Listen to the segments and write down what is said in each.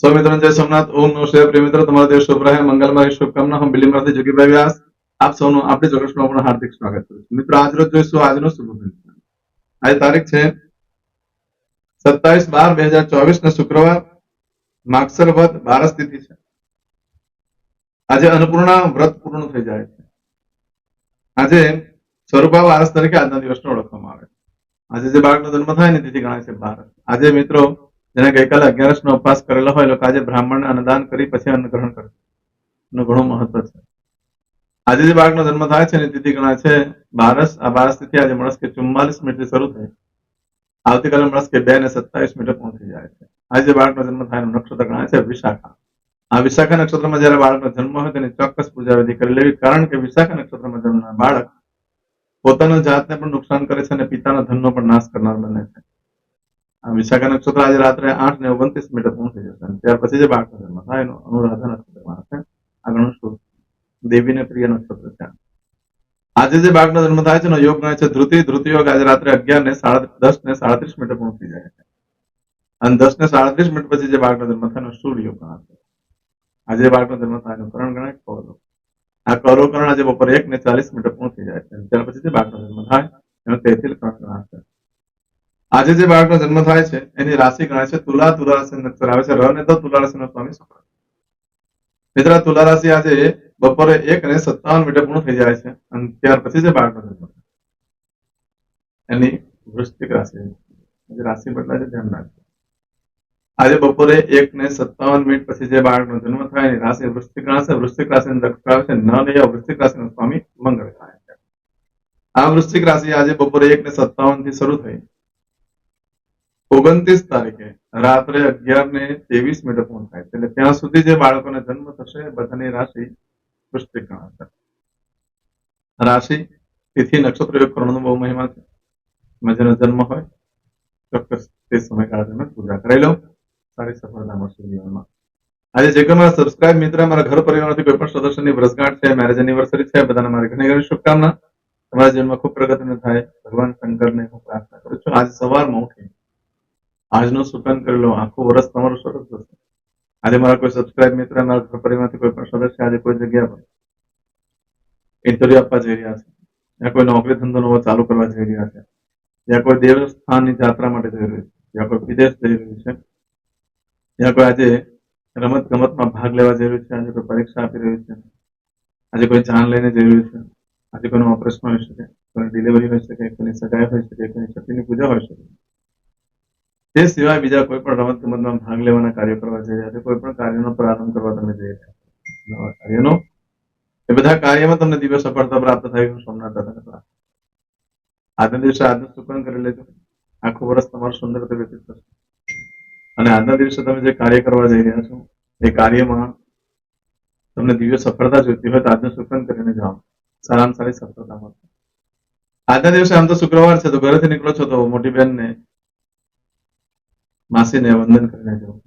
સૌ મિત્રો જય સોમનાથ. ઓમ નો શિવાય. પ્રિય મિત્રો, તમારા દેશ શુભ રહે. મંગલમય શુભકામના. હું બિલીમાંથી જોગીભાઈ વ્યાસ. આપ સૌનું આપણી ચોક્કસમાં પણ હાર્દિક સ્વાગત કરું છું. મિત્રો, આજ રોજ જોઈશું આજનો શુભ આજે તારીખ છે સત્તાવીસ બાર બે હજાર ચોવીસ ને શુક્રવાર. માગસર વધ બારસ તિથિ છે. આજે અન્નપૂર્ણા વ્રત પૂર્ણ થઈ જાય છે. આજે સ્વરૂપા વારસ તરીકે આજના દિવસને ઓળખવામાં આવે છે. આજે જે બાળકનો જન્મ થાય ને, તેથી ગણાય છે બારસ. આજે મિત્રો જેને ગઈકાલે અગિયારસ નો ઉપવાસ કરેલો હોય, લોકો આજે બ્રાહ્મણ અન્નદાન કરી પછી અન્ન ગ્રહણ કરે. એનું ઘણું મહત્વ છે. આજે જે બાળકનો જન્મ થાય છે, એની તિથિ ગણાય છે બારસ. આ બારસ તિથિ આજે મળસ્કે ચુમ્માલીસ મિનિટથી શરૂ થઈ આવતીકાલે મળસ્કે બે ને સત્તાવીસ મિનિટે પહોંચી જાય છે. આજે બાળકનો જન્મ થાય, એનું નક્ષત્ર ગણાય છે વિશાખા. આ વિશાખા નક્ષત્રમાં જયારે બાળકનો જન્મ હોય, તેની ચોક્કસ પૂજા વિધિ કરી લેવી, કારણ કે વિશાખા નક્ષત્રમાં જન્મનાર બાળક પોતાના જાતને પણ નુકસાન કરે છે અને પિતાના ધનનો પણ નાશ કરનાર બને છે. વિશાખા નક્ષત્ર આજે રાત્રે આઠ ને ઓગણત્રીસ મીટર થઈ જશે. ત્યાર પછી જે બાળકનો જન્મ થાય એનું અનુરાધા નક્ષત્રમાં હશે આ ઘણું શુભ દેવીને પ્રિય નક્ષત્ર છે. આજે જે બાળકનો જન્મ થાય છે એનો યોગ ગણાય છે ધૃતિ ધૃતિ યોગ આજે રાત્રે અગિયાર ને દસ ને સાડત્રીસ મિનિટ પહોંચી જાય છે. અને દસ ને સાડત્રીસ મિનિટ પછી જે બાળકનો જન્મ થાય એનો સૂર્ય યોગ ગણાશે આજે બાળકનો જન્મ થાય એનો કરણ ગણાય કૌરવ. આ કૌરવ કરણ આજે બપોરે એક ને ચાલીસ મિનિટ પહોંચી જાય છે. ત્યાર પછી જે બાળકનો જન્મ થાય એનો તેથી કરણ ગણાશે આજે જે બાળકનો જન્મ થાય છે, એની રાશિ ગણાય છે તુલા તુલા રાશિ નક્ષત્ર. આવે છે ર તો તુલા રાશિ સ્વામી શુક્ર મિત્ર તુલા રાશિ આજે બપોરે એક અને સત્તાવન મિનિટે પૂર્ણ થઈ જાય છે અને ત્યાર પછી જે બાળકનો જન્મ એની વૃશ્ચિક રાશિ રાશિ બદલાય છે, ધ્યાન રાખજો. આજે બપોરે એક ને સત્તાવન મિનિટ પછી જે બાળકનો જન્મ થાય, એની રાશિ વૃશ્ચિક રાશિ વૃશ્ચિક રાશિ નક્ષત્ર આવે છે ન લઈ વૃશ્ચિક રાશિનો સ્વામી મંગળ થાય છે. આ વૃશ્ચિક રાશિ આજે બપોરે એક ને સત્તાવનથી શરૂ થઈ ઓગણત્રીસ તારીખે રાત્રે અગિયાર ને ત્રેવીસ મિનિટે ફોન થાય એટલે ત્યાં સુધી જે બાળકોને જન્મ થશે બધાની રાશિ ગણાશે રાશિ, તિથિ, નક્ષત્ર યોગ બહુ મહિમા છે. જેનો જન્મ હોય, ચોક્કસ તે સમયગાળા તમે પૂજા કરાવી લો સારી સફળતા મળશે જીવનમાં. આજે જે કોઈ સબસ્ક્રાઇબ મિત્ર, મારા ઘર પરિવારમાંથી કોઈ પણ સદસ્યની વર્ષગાંઠ છે મેરેજ એનિવર્સરી છે, બધાને મારી ઘણી ઘણી શુભકામના. તમારા જીવનમાં ખૂબ પ્રગતિને થાય. ભગવાન શંકરને હું પ્રાર્થના કરું છું. આજે સવારમાં ઉઠી આજનો સુકન કરી લો. આખું વર્ષ તમારું સરસ જશે આજે મારા કોઈ સબસ્ક્રાઇબ મિત્ર મારા ઘર કોઈ પણ સદસ્ય આજે કોઈ જગ્યા પર ઇન્ટરવ્યુ આપવા જઈ રહ્યા છે. યા કોઈ નોકરી ધંધો નવો ચાલુ કરવા જઈ રહ્યા છે. યા કોઈ દેવસ્થાનની યાત્રા માટે જઈ રહ્યું છે. યા કોઈ વિદેશ જઈ રહ્યું છે. યા કોઈ આજે રમત ગમતમાં ભાગ લેવા જઈ રહ્યું છે. આજે કોઈ પરીક્ષા આપી રહ્યું છે. આજે કોઈ જાન લઈને જઈ રહ્યું છે. આજે કોઈનું ઓપરેશન હોઈ શકે કોઈની ડિલિવરી હોઈ શકે, કોઈની સગાઈ હોઈ શકે, કોઈની છઠ્ઠીની પૂજા હોઈ શકે. તે સિવાય બીજા કોઈ પણ રમત ગમતમાં ભાગ લેવાના કાર્યો કરવા જઈ રહ્યા છે, કોઈ પણ કાર્યનો પ્રારંભ કરવા તમે જઈ રહ્યા કાર્યનો. એ બધા કાર્યમાં તમને દિવ્ય સફળતા પ્રાપ્ત હું સોમનાથ દાદાને પ્રાર્થના આજના દિવસે આજનું સુકન કરી લેજો. આખું વર્ષ તમારું સુંદર રીતે વ્યતીત થશે. અને આજના દિવસે તમે જે કાર્ય કરવા જઈ રહ્યા છો, એ કાર્યમાં તમને દિવ્ય સફળતા જોઈતી હોય તો આજનું સુકન કરીને જાઓ. સારામાં સારી સફળતા મળશે આજના દિવસે આમ તો શુક્રવાર છે, તો ઘરેથી નીકળો છો તો મોટી બહેનને માસીને વંદન કરીને જવું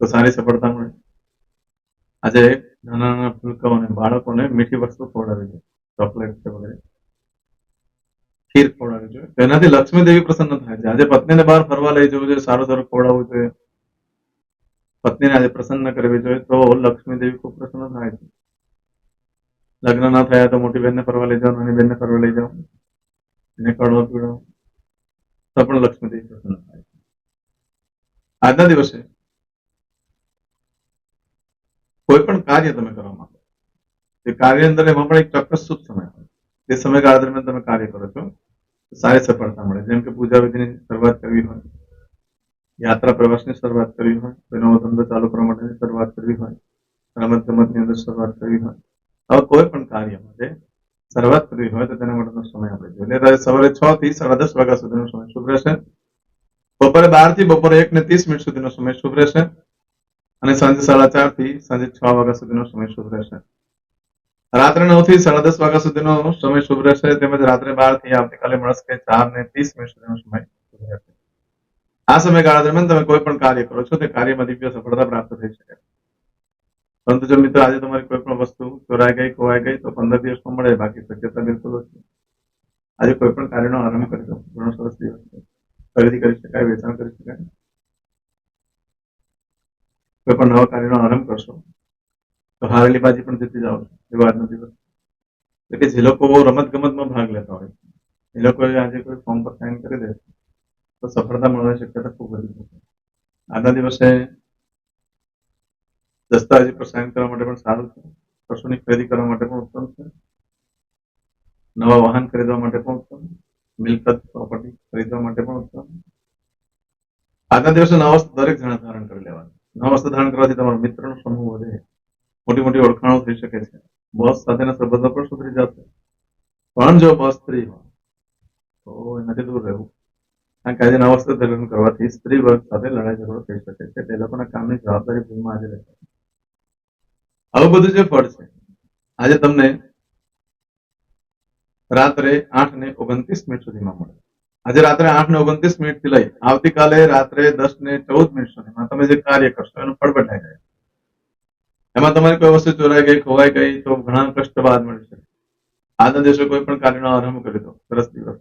તો સારી સફળતા મળે. આજે નાના નાના ફૂલકાઓને, બાળકોને મીઠી વસ્તુ ખવડાવી જોઈએ ચોકલેટ છે વગેરે. ખીર ખવડાવી જોઈએ તો એનાથી લક્ષ્મી દેવી પ્રસન્ન થાય છે. આજે પત્નીને બહાર ફરવા લઈ જવું જોઈએ, સારું સારું ખવડાવવું જોઈએ. પત્નીને આજે પ્રસન્ન કરવી જોઈએ. તો લક્ષ્મી દેવી ખૂબ પ્રસન્ન થાય છે. લગ્ન ના થયા તો મોટી બહેનને ફરવા લઈ જાઓ નાની બહેનને ફરવા લઈ જાઓ એને કડવો પીડો તો પણ લક્ષ્મી દેવી પ્રસન્ન આજના દિવસે કોઈ પણ કાર્ય તમે કરવા માંગો તે કાર્ય અંદર એમાં પણ એક ચોક્કસ શુભ સમય હોય તે સમયગાળા દરમિયાન તમે કાર્ય કરો છો તો સારી સફળતા મળે જેમ કે પૂજા વિધિની શરૂઆત કરવી હોય યાત્રા પ્રવાસની શરૂઆત કરવી હોય કોઈ નવો ધંધો ચાલુ કરવા માટેની શરૂઆત કરવી હોય રમત ગમતની અંદર શરૂઆત કરવી હોય હવે કોઈ પણ કાર્ય માટે શરૂઆત કરવી હોય તો તેના માટેનો સમય આપણે જોઈએ એટલે સવારે છ થી સાડા દસ વાગ્યા સુધીનો સમય શુભ રહેશે બપોરે બારથી બપોરે એક ને ત્રીસ મિનિટ સુધીનો સમય શુભ રહેશે. અને સાંજે સાડા ચારથી સાંજે છ વાગ્યા સુધીનો સમય શુભ રહેશે. રાત્રે નવથી સાડા દસ વાગ્યા સુધીનો સમય શુભ રહેશે, તેમજ રાત્રે બારથી આવતીકાલે મળશે ચાર ને ત્રીસ મિનિટ સુધીનો સમય શુભ રહેશે. આ સમયગાળા દરમિયાન તમે કોઈ પણ કાર્ય કરો છો, તે કાર્યમાં દિવ્ય સફળતા પ્રાપ્ત થઈ શકે. પરંતુ જો મિત્રો આજે તમારી કોઈ પણ વસ્તુ ચોરાઈ ગઈ, ખોવાઈ ગઈ, તો પંદર દિવસમાં મળે, બાકી શક્યતા બિલકુલ ઓછી. આજે કોઈ પણ કાર્યનો આરંભ કરી દો. ઘણો સરસ દિવસ. છે ખરીદી કરી શકાય વેચાણ કરી શકાય કોઈ પણ નવા કાર્યનો આરંભ કરશો તો હારેલી બાજી પણ જીતી જાઓ છો એવો આજનો દિવસ એટલે કે જે લોકો રમત ગમતમાં ભાગ લેતા હોય એ લોકોએ આજે કોઈ ફોર્મ પર સાઇન કરી દે તો સફળતા મળવાની શક્યતા ખૂબ વધી જશે આજના દિવસે દસ્તાવેજ પર સાઇન કરવા માટે પણ સારું છે પશુની ખરીદી કરવા માટે પણ ઉત્તમ છે નવા વાહન ખરીદવા માટે પણ ઉત્તમ મિલકત પ્રોપર્ટી ખરીદવા માટે પણ ઉત્તમ. આજના દિવસે નવા દરેક જણા ધારણ કરી લેવાનું. નવા વસ્તુ ધારણ કરવાથી તમારો મિત્રનો સમૂહ વધે. મોટી મોટી ઓળખાણો થઈ શકે છે. બસ સાથેના સંબંધો પણ સુધરી જશે. પણ જો બસ સ્ત્રી હોય, તો એનાથી દૂર રહેવું. કારણ કે આજે નવા વસ્તુ ધારણ કરવાથી સ્ત્રી વર્ગ સાથે લડાઈ ઝઘડો થઈ શકે છે. તે લોકોના કામની જવાબદારી ભૂલમાં આજે રહેશે આવું બધું જે ફળ છે, આજે તમને રાત્રે આઠ ને ઓગણત્રીસ મિનિટ સુધીમાં મળે. આજે રાત્રે આઠ ને ઓગણત્રીસ મિનિટથી લઈ આવતીકાલે રાત્રે દસ ને ચૌદ મિનિટ સુધીમાં તમે જે કાર્ય કરશો એનું ફળ બદલાઈ જાય. એમાં તમારી કોઈ વસ્તુ ચોરાઈ ગઈ, ખોવાઈ ગઈ, તો ઘણા કષ્ટ બાદ મળશે. આજના દિવસે કોઈ પણ કાર્યનો આરંભ કરી દો. સરસ દિવસ.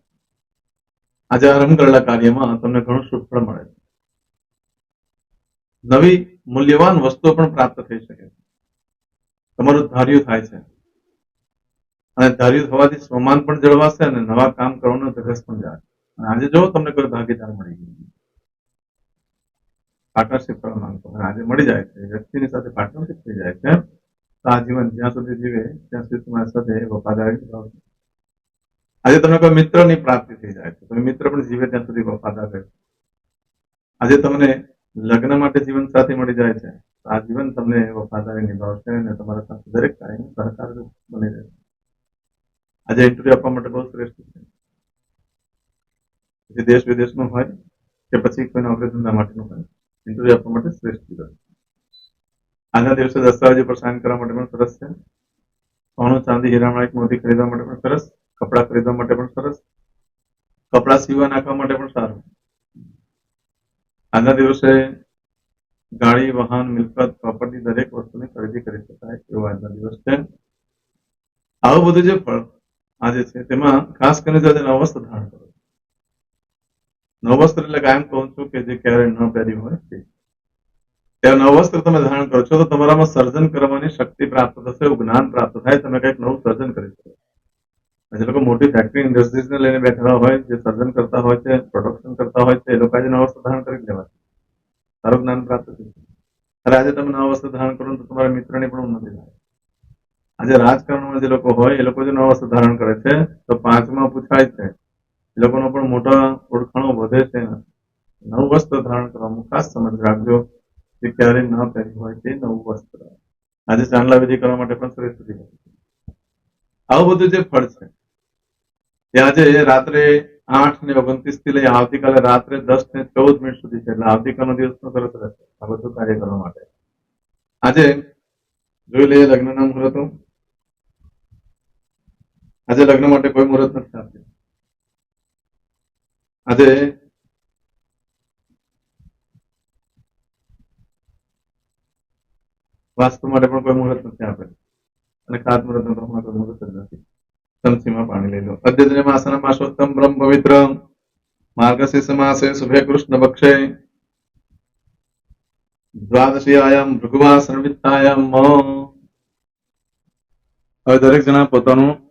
આજે આરંભ કરેલા કાર્યમાં તમને ઘણું શુભ ફળ મળે છે. નવી મૂલ્યવાન વસ્તુઓ પણ પ્રાપ્ત થઈ શકે છે. તમારું ધાર્યું થાય છે. અને ધાર્યું થવાથી સ્વમાન પણ જળવાશે અને નવા કામ કરવાનો ધગસ પણ જાય અને આજે જો તમને કોઈ ભાગીદાર મળી ગયો. પાર્ટનરશિપ કરવા માંગતો અને આજે મળી જાય છે, વ્યક્તિની સાથે પાર્ટનરશિપ થઈ જાય છે, તો આ જીવન જ્યાં સુધી જીવે, ત્યાં સુધી તમારી સાથે વફાદારી નિભાવશે આજે તમને કોઈ મિત્રની પ્રાપ્તિ થઈ જાય છે તમે મિત્ર પણ જીવે ત્યાં સુધી વફાદાર રહે આજે તમને લગ્ન માટે જીવન સાથી મળી જાય છે આ જીવન તમને વફાદારી નિભાવશે અને તમારા સાથે દરેક કાર્યમાં સહકાર બની રહેશે. આજે ઇન્ટરવ્યુ આપવા માટે બહુ શ્રેષ્ઠ છે. પછી દેશ વિદેશમાં હોય, કે પછી કોઈ નોકરી ધંધા માટેનું હોય ઇન્ટરવ્યુ આપવા માટે શ્રેષ્ઠ દિવસ આજના દિવસે દસ્તાવેજો પર સાઇન કરવા માટે પણ સરસ છે. સોનું, ચાંદી હીરામણાક મોતી ખરીદવા માટે પણ સરસ, કપડાં ખરીદવા માટે પણ સરસ, કપડાં સીવવા નાખવા માટે પણ સારું. આજના દિવસે ગાડી, વાહન, મિલકત પ્રોપર્ટી દરેક વસ્તુની ખરીદી કરી શકાય એવો આજના દિવસ છે. આવું બધું જે આજે છે. તેમાં ખાસ કરીને આજે નવ વસ્ત્ર ધારણ કરો. નવ વસ્ત્ર એટલે કાયમ કહું છું કે જે ક્યારેય ન પહેર્યું હોય તે. ત્યાં નવ વસ્ત્ર તમે ધારણ કરો છો તો તમારામાં સર્જન કરવાની શક્તિ પ્રાપ્ત થશે, એવું જ્ઞાન પ્રાપ્ત થાય, તમે કંઈક નવું સર્જન કરી શકો. જે લોકો મોટી ફેક્ટરી ઇન્ડસ્ટ્રીઝને લઈને બેઠેલા હોય, જે સર્જન કરતા હોય છે પ્રોડક્શન કરતા હોય છે, એ લોકો આજે નવા વસ્ત્ર ધારણ કરી લેવા સારું જ્ઞાન પ્રાપ્ત થયું. અરે આજે તમે નવા વસ્ત્ર ધારણ કરો તો તમારા મિત્રની પણ ઉન્નતિ થાય. આજે રાજકારણમાં જે લોકો હોય, એ લોકો જે નવા ધારણ કરે છે, તો પાંચમાં પૂછાય છે. એ લોકોનો પણ મોટા ઓળખાણો વધે છે. નવું વસ્ત્ર ધારણ કરવાનું ખાસ સમજ રાખજો, જે ક્યારેય ન પહેર્યું હોય તે નવું વસ્ત્ર. આજે ચાંદલા વિધિ કરવા માટે પણ શ્રેષ્ઠ સુધી આવું બધું જે ફળ છે તે આજે રાત્રે આઠ ને ઓગણત્રીસથી લઈ આવતીકાલે રાત્રે દસ ને ચૌદ મિનિટ સુધી છે, એટલે આવતીકાલનો દિવસ પણ સરસ રહેશે. આ બધું કાર્ય કરવા માટે. આજે જોઈ લઈએ લગ્નના મુહૂર્તો. આજે લગ્ન માટે કોઈ મુહૂર્ત નથી આપ્યું આજે વાસ્તુ માટે પણ કોઈ મુહૂર્ત નથી આપેલું. અને ખાત મુહૂર્ત કોઈ મુહૂર્ત નથી. સંચીમાં પાણી લઈ લો. અદ્યતને માસના માસોત્તમ બ્રહ્મ પવિત્ર માર્ગશીર્ષ માસે શુભે કૃષ્ણ પક્ષે દ્વાદશીયાયામ ભૃગવા સંવિત્તાયામ હવે દરેક જણા પોતાનું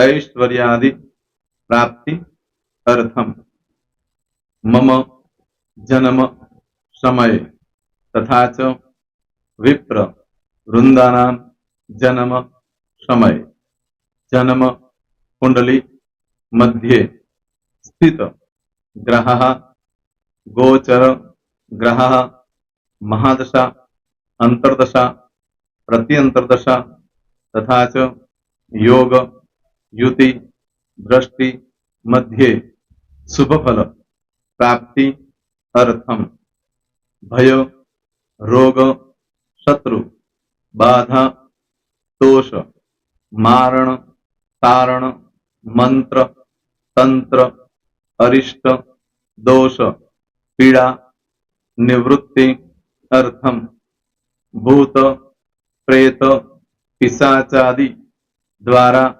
ऐश्वर्यादि प्राप्ति अर्थम मम जन्म समय तथा च विप्र वृंदानाम जन्म समय जन्म कुंडली मध्ये स्थित ग्रह गोचर ग्रह महादशा अंतर्दशा प्रत्यंतर्दशा तथा च योग युति, दृष्टि, मध्ये, शुभफल, प्राप्ति, अर्थम। भय, रोग, शत्रु, बाधा तोष मारण, तारण, मंत्र, तंत्र, अरिष्ट, दोष, पीड़ा, निवृत्ति, अर्थम। भूत, प्रेत, पिशाचादि द्वारा